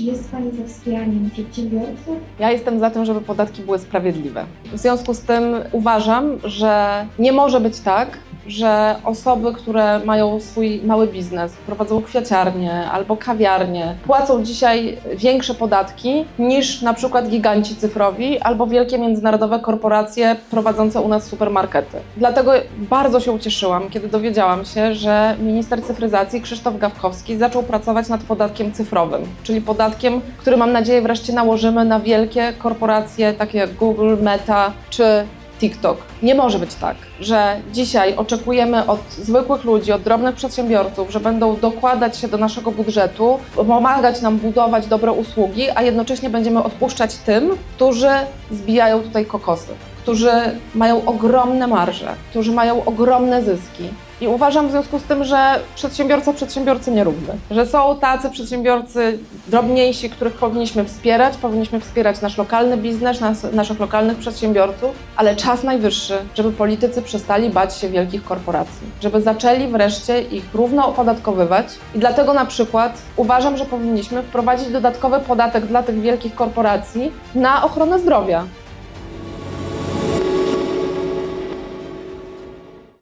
Czy jest Pani za wspieraniem przedsiębiorców? Ja jestem za tym, żeby podatki były sprawiedliwe. W związku z tym uważam, że nie może być tak, że osoby, które mają swój mały biznes, prowadzą kwiaciarnię albo kawiarnię, płacą dzisiaj większe podatki niż na przykład giganci cyfrowi albo wielkie międzynarodowe korporacje prowadzące u nas supermarkety. Dlatego bardzo się ucieszyłam, kiedy dowiedziałam się, że minister cyfryzacji Krzysztof Gawkowski zaczął pracować nad podatkiem cyfrowym, czyli podatkiem, który mam nadzieję wreszcie nałożymy na wielkie korporacje takie jak Google, Meta czy TikTok. Nie może być tak, że dzisiaj oczekujemy od zwykłych ludzi, od drobnych przedsiębiorców, że będą dokładać się do naszego budżetu, pomagać nam budować dobre usługi, a jednocześnie będziemy odpuszczać tym, którzy zbijają tutaj kokosy, którzy mają ogromne marże, którzy mają ogromne zyski. I uważam w związku z tym, że przedsiębiorca przedsiębiorcy nierówny. Że są tacy przedsiębiorcy drobniejsi, których powinniśmy wspierać, powinniśmy wspierać nasz lokalny biznes, nas, naszych lokalnych przedsiębiorców, ale czas najwyższy, żeby politycy przestali bać się wielkich korporacji, żeby zaczęli wreszcie ich równo opodatkowywać. I dlatego na przykład uważam, że powinniśmy wprowadzić dodatkowy podatek dla tych wielkich korporacji na ochronę zdrowia.